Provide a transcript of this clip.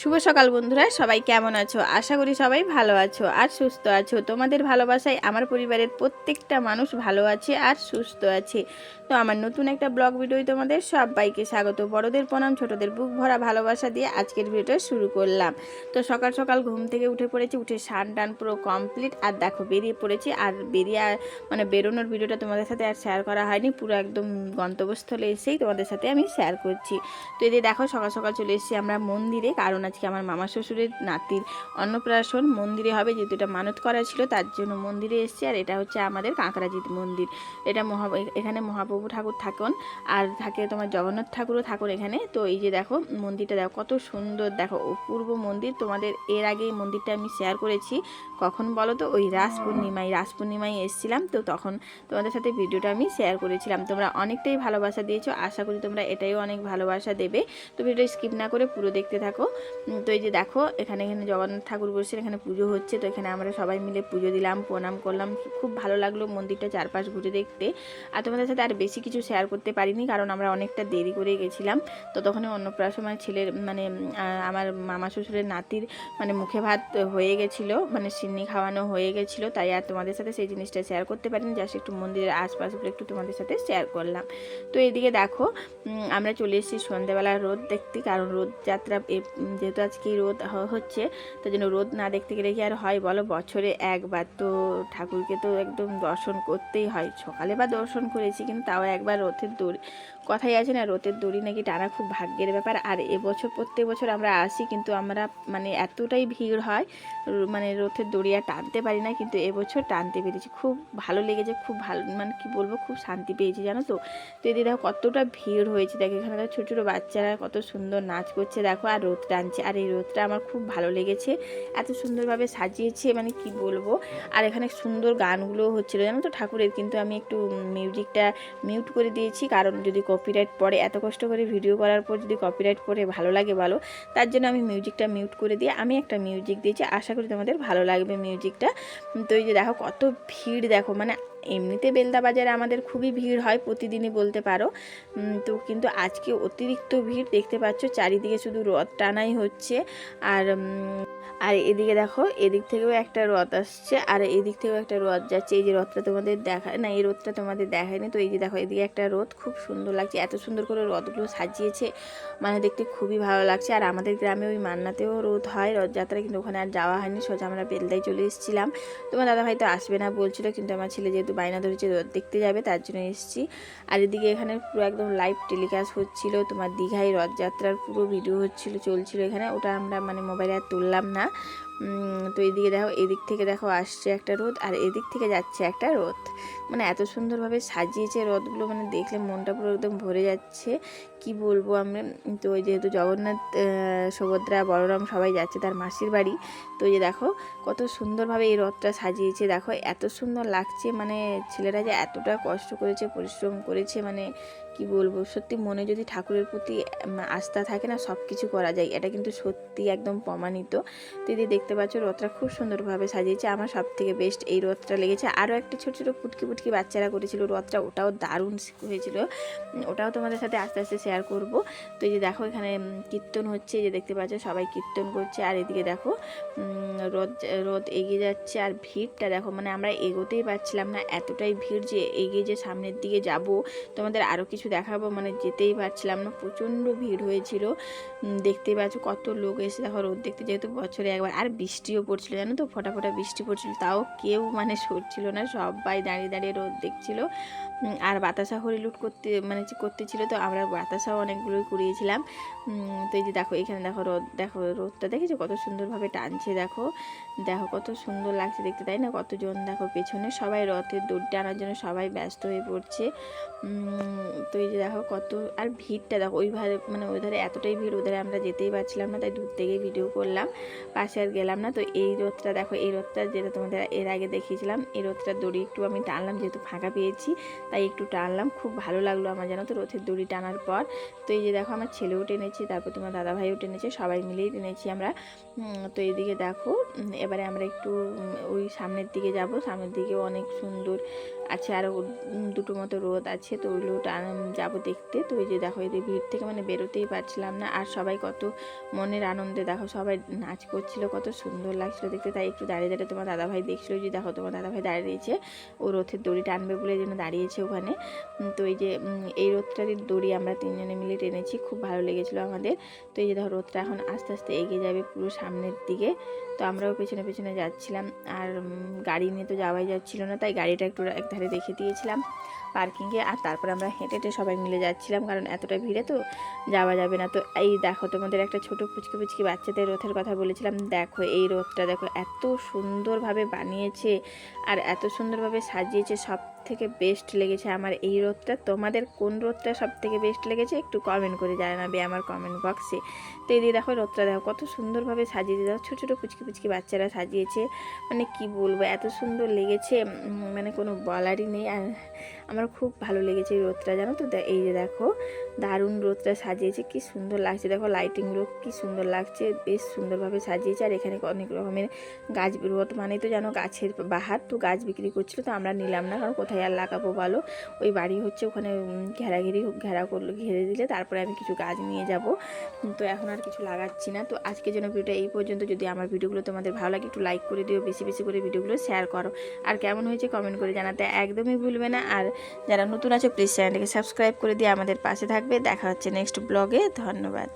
শুভ সকাল বন্ধুরা, সবাই কেমন আছো? আশা করি সবাই ভালো আছো আর সুস্থ আছো। তোমাদের ভালোবাসায় আমার পরিবারের প্রত্যেকটা মানুষ ভালো আছে আর সুস্থ আছে। তো আমার নতুন একটা ব্লগ ভিডিও তোমাদের সবাইকে স্বাগত। বড়দের প্রণাম, ছোটদের বুক ভরা ভালোবাসা দিয়ে আজকের ভিডিওটা শুরু করলাম। তো সকাল সকাল ঘুম থেকে উঠে পড়েছি, উঠে সান টান পুরো কমপ্লিট আর দেখো বেরিয়ে পড়েছি আর বেরিয়ে মানে বেরোনোর ভিডিওটা তোমাদের সাথে আর শেয়ার করা হয়নি, পুরো একদম গন্তব্যস্থলে এসেই তোমাদের সাথে আমি শেয়ার করছি। তো এদের দেখো সকাল সকাল চলে এসেছি আমরা মন্দিরে, কারণ আজকে আমার মামা শ্বশুরের নাতির অন্নপ্রাশন মন্দিরে হবে, যেহেতু এটা মানত করা ছিল, তার জন্য মন্দিরে এসেছি। আর এটা হচ্ছে আমাদের কাঁকড়াজিৎ মন্দির। এটা মহা, এখানে মহাপ্রভু ঠাকুর থাকুন, আর থাকে তোমার জগন্নাথ ঠাকুরও থাকুন এখানে। তো এই যে দেখো, মন্দিরটা দেখো, কত সুন্দর। দেখো অপূর্ব মন্দির, তোমাদের এর আগে এই মন্দিরটা আমি শেয়ার করেছি। কখন বলো তো? ওই রাস পূর্ণিমায় রাস পূর্ণিমায় এসেছিলাম। তো তখন তোমাদের সাথে ভিডিওটা আমি শেয়ার করেছিলাম। তোমরা অনেকটাই ভালোবাসা দিয়েছ। আশা করি তোমরা এটাইও অনেক ভালোবাসা দেবে। তো ভিডিও স্কিপ না করে পুরো দেখতে থাকো। তো এই যে দেখো এখানে এখানে জগন্নাথ ঠাকুর বসে এখানে পুজো হচ্ছে তো এখানে আমরা সবাই মিলে পুজো দিলাম প্রণাম করলাম খুব ভালো লাগল মন্দিরটা চারপাশ ঘুরে দেখতে। আর তোমাদের সাথে আর বেশি কিছু শেয়ার করতে পারিনি কারণ আমরা অনেকটা দেরি করে গেছিলাম। তো তখন অন্নপ্রাশন মানে ছেলের মানে আমার মামা শ্বশুরের নাতির মানে মুখে ভাত হয়ে গেছিল মানে সিন্নি খাওয়ানো হয়ে গেছিল তাই আর তোমাদের সাথে সেই জিনিসটা শেয়ার করতে পারিনি জাস্ট একটু মন্দিরের আশপাশগুলো একটু তোমাদের সাথে শেয়ার করলাম। তো এদিকে দেখো আমরা চলে এসেছি সন্ধ্যেবেলা রোদ দেখতে কারণ রোদ যাত্রা এ- উম, যেহেতু আজকে রোদ হচ্ছে, তার জন্য রোদ না দেখতে গেলে কি আর হয় বলো? বছরে একবার তো ঠাকুরকে তো একদম দর্শন করতেই হয়। সকালে বা দর্শন করেছি, কিন্তু তাও একবার রথের দড়ি, কথাই আছে না, রথের দড়ি নাকি টানা খুব ভাগ্যের ব্যাপার। আর এবছর প্রত্যেক বছর আমরা আসি, কিন্তু আমরা মানে এতটাই ভিড় হয় মানে রথের দড়ি আর টানতে পারি না, কিন্তু এবছর টানতে পেরেছি। খুব ভালো লেগেছে, খুব ভালো মানে কি বলব, খুব শান্তি পেয়েছি, জানো তো? তো এদিকে দেখো কতটা ভিড় হয়েছে, দেখো এখানে ছোটো ছোটো বাচ্চারা কত সুন্দর নাচ করছে, দেখো, আর রোদ টানছে। আর এই রোদটা আমার খুব ভালো লেগেছে। এত সুন্দরভাবে সাজিয়েছে মানে কি বলব? আর এখানে সুন্দর গানগুলো হচ্ছিল। জানো তো ঠাকুরের কিন্তু আমি একটু মিউজিকটা মিউট করে দিয়েছি। কারণ যদি কপিরাইট পড়ে, এত কষ্ট করে ভিডিও করার পর যদি কপিরাইট পড়ে, ভালো লাগে ভালো। তার জন্য আমি মিউজিকটা মিউট করে দিয়ে আমি একটা মিউজিক দিয়েছি। আশা করি তোমাদের ভালো লাগবে মিউজিকটা তো এই যে দেখো, কত ভিড় দেখো মানে এমনিতে বেলদা বাজারে আমাদের খুবই ভিড় হয়, প্রতিদিনই বলতে পারো। তো কিন্তু আজকে অতিরিক্ত ভিড় দেখতে পাচ্ছ, চারিদিকে শুধু রথ টানাই হচ্ছে। আর আর এদিকে দেখো, এদিক থেকেও একটা রথ আসছে, আর এদিক থেকেও একটা রথ যাচ্ছে। এই যে রথটা তোমাদের দেখা না, এই রথটা তোমাদের দেখায়নি, তো এই যে দেখো, এদিকে একটা রথ খুব সুন্দর লাগছে। এত সুন্দর করে রথগুলো সাজিয়েছে মানে দেখতে খুবই ভালো লাগছে। আর আমাদের গ্রামে ওই মান্নাতেও রোদ হয় রথযাত্রা কিন্তু ওখানে আর যাওয়া হয়নি, সোজা আমরা বেলদায় চলে এসেছিলাম। তোমার দাদা ভাই তো আসবে না বলছিল, কিন্তু আমার ছেলে যেহেতু বায়না ধরেছে, রথ দেখতে যাবে, তার জন্য এসেছি। আর এদিকে এখানে পুরো একদম লাইভ টেলিকাস্ট হচ্ছিল, তোমার দীঘায় রথযাত্রার পুরো ভিডিও হচ্ছিল, চলছিল এখানে। ওটা আমরা মানে মোবাইলে আর তুললাম না। উম, তো এদিকে দেখো, এদিক থেকে দেখো আসছে একটা রোদ আর এদিক থেকে যাচ্ছে একটা রথ মানে এত সুন্দরভাবে সাজিয়েছে রথগুলো মানে দেখলে মনটা পুরো একদম ভরে যাচ্ছে। কি বলব আমরা তো যেহেতু জগন্নাথ সুভদ্রা, বলরাম সবাই যাচ্ছে তার মাসির বাড়ি, তো যে দেখো কত সুন্দরভাবে এই রথটা সাজিয়েছে। দেখো এত সুন্দর লাগছে মানে ছেলেরা যে এতটা কষ্ট করেছে, পরিশ্রম করেছে মানে কি বলব? সত্যি মনে যদি ঠাকুরের প্রতি আস্থা থাকে না সব কিছু করা যায়। এটা কিন্তু সত্যি একদম প্রমাণিত। তো দিদি দেখতে পাচ্ছ, রথটা খুব সুন্দরভাবে সাজিয়েছে। আমার সব থেকে বেস্ট এই রথটা লেগেছে। আরও একটা ছোটো ছোটো ফুটকি ফুটকি বাচ্চারা করেছিল। রথটা ওটাও দারুণ হয়েছিল। ওটাও তোমাদের সাথে আস্তে আস্তে শেয়ার করব। তো এই যে দেখো, এখানে কীর্তন হচ্ছে। যে দেখতে পাচ্ছ, সবাই কীর্তন করছে। আর এদিকে দেখো রথ রথ এগিয়ে যাচ্ছে আর ভিড়টা দেখো মানে আমরা এগোতেই পারছিলাম না। এতটাই ভিড় যে এগিয়ে যে সামনের দিকে যাব, তোমাদের আরও কিছু দেখাবো মানে যেতেই পারছিলাম না। প্রচণ্ড ভিড় হয়েছিল। দেখতেই পাচ্ছ, কত লোক এসে দেখো রোদ দেখতে, যেহেতু বছরে একবার। আর বৃষ্টিও পড়ছিল জানো তো? ফোটা ফোটা বৃষ্টি পড়ছিল। তাও কেউ মানে সরছিল না, সবাই দাঁড়িয়ে দাঁড়িয়ে রোদ দেখছিল। আর বাতাসা হরিলুট করতে মানে করতেছিল তো আমরা বাতাসাও অনেকগুলোই কুড়িয়েছিলাম। তো এই যে দেখো, এখানে দেখো রোদ, দেখো রোদটা দেখেছ? কত সুন্দরভাবে টানছে দেখো। দেখো কত সুন্দর লাগছে দেখতে, তাই না? কতজন দেখো পেছনে? সবাই রথের দৌড় টানার জন্য সবাই ব্যস্ত হয়ে পড়ছে। তো এই যে দেখো কত, আর ভিড়টা দেখো, ওইভাবে মানে ওই ধারে এতটাই ভিড় ওধারে আমরা যেতেই পারছিলাম না, তাই দূর থেকে ভিডিও করলাম। পাশে আর গেলাম না। তো এই রোদটা দেখো, এই রোদটা যেটা তোমাদের এর আগে দেখিয়েছিলাম, এই রোদটার দড়ি একটু আমি টানলাম যেহেতু ফাঁকা পেয়েছি, তাই একটু টানলাম। খুব ভালো লাগল আমার জানো তো রোদের দড়ি টানার পর। তো এই যে দেখো আমার ছেলেও টেনেছে, তারপর তোমার দাদাভাইও টেনেছে, সবাই মিলেই টেনেছি আমরা। তো এইদিকে দেখো এবারে আমরা একটু ওই সামনের দিকে যাব। সামনের দিকেও অনেক সুন্দর আছে আরও দুটো মতো রোদ আছে, তো ওইগুলো টান যাব দেখতে। তো ওই যে দেখো যে ভিড় থেকে মানে বেরোতেই পারছিলাম না। আর সবাই কত মনের আনন্দে, দেখো সবাই নাচ করছিল, কত সুন্দর লাগছিল দেখতে। তাই একটু দাঁড়িয়ে দাঁড়িয়ে তোমার দাদাভাই দেখছিল যে দেখো তোমার দাদাভাই দাঁড়িয়ে রয়েছে ও রথের দড়ি টানবে বলে যেন দাঁড়িয়েছে ওখানে। তো এই যে এই রথটারই দড়ি আমরা তিনজনে মিলে টেনেছি, খুব ভালো লেগেছিলো আমাদের। তো এই যে দেখো, রথটা এখন আস্তে আস্তে এগিয়ে যাবে পুরো সামনের দিকে। তো আমরাও পেছনে পেছনে যাচ্ছিলাম, আর গাড়ি নিয়ে তো যাওয়াই যাচ্ছিল না, তাই গাড়িটা একটু একধারে রেখে দিয়েছিলাম পার্কিংয়ে। আর তারপর আমরা হেঁটে হেঁটে সবাই মিলে যাচ্ছিলাম, কারণ এতটা ভিড়ে তো যাওয়া যাবে না। তো এই দেখো, তোমাদের একটা ছোট পুচকি পুচকি বাচ্চাদের রথের কথা বলেছিলাম। দেখো, এই রথটা দেখো, এত সুন্দরভাবে বানিয়েছে আর এত সুন্দরভাবে সাজিয়েছে, সব থেকে বেস্ট লেগেছে আমার এই রোদটা? তোমাদের কোন রোদটা সব থেকে বেস্ট লেগেছে? একটু কমেন্ট করে জানাবে আমার কমেন্ট বক্সে তো এই দিয়ে দেখো রোদটা দেখো, কত সুন্দরভাবে সাজিয়ে দিয়ে দেখো ছোটো ছোটো পুচকি পুচকি বাচ্চারা সাজিয়েছে। মানে কি বলব, এত সুন্দর লেগেছে। মানে কোনো বলারই নেই। আর আমার খুব ভালো লেগেছে এই রোদটা, জানো তো? এই যে দেখো, দারুণ রোদটা সাজিয়েছে। কি সুন্দর লাগছে। দেখো লাইটিংগুলো কি সুন্দর লাগছে। বেশ সুন্দরভাবে সাজিয়েছে। আর এখানে অনেক রকমের গাছ, রোদ মানে তো জানো গাছের বাহার। তো গাছ বিক্রি করছিল, তো আমরা নিলাম না। কারণ কোথায় আর লাগাবো বলো? ওই বাড়ি হচ্ছে ওখানে ঘেরাঘেরি ঘেরা করল, ঘেরে দিলে তারপরে আমি কিছু গাছ নিয়ে যাব। তো এখন আর কিছু লাগাচ্ছি না। তো আজকের জন্য ভিডিওটা এই পর্যন্ত। যদি আমার ভিডিওগুলো তোমাদের ভালো লাগে একটু লাইক করে দিও, বেশি বেশি করে ভিডিওগুলো শেয়ার করো। আর কেমন হয়েছে কমেন্ট করে জানাতে একদমই ভুলবে না। আর যারা নতুন আছে প্লিজ চ্যানেলটিকে সাবস্ক্রাইব করে দিয়ে আমাদের পাশে থাকবে। দেখা হচ্ছে নেক্সট ব্লগে ধন্যবাদ।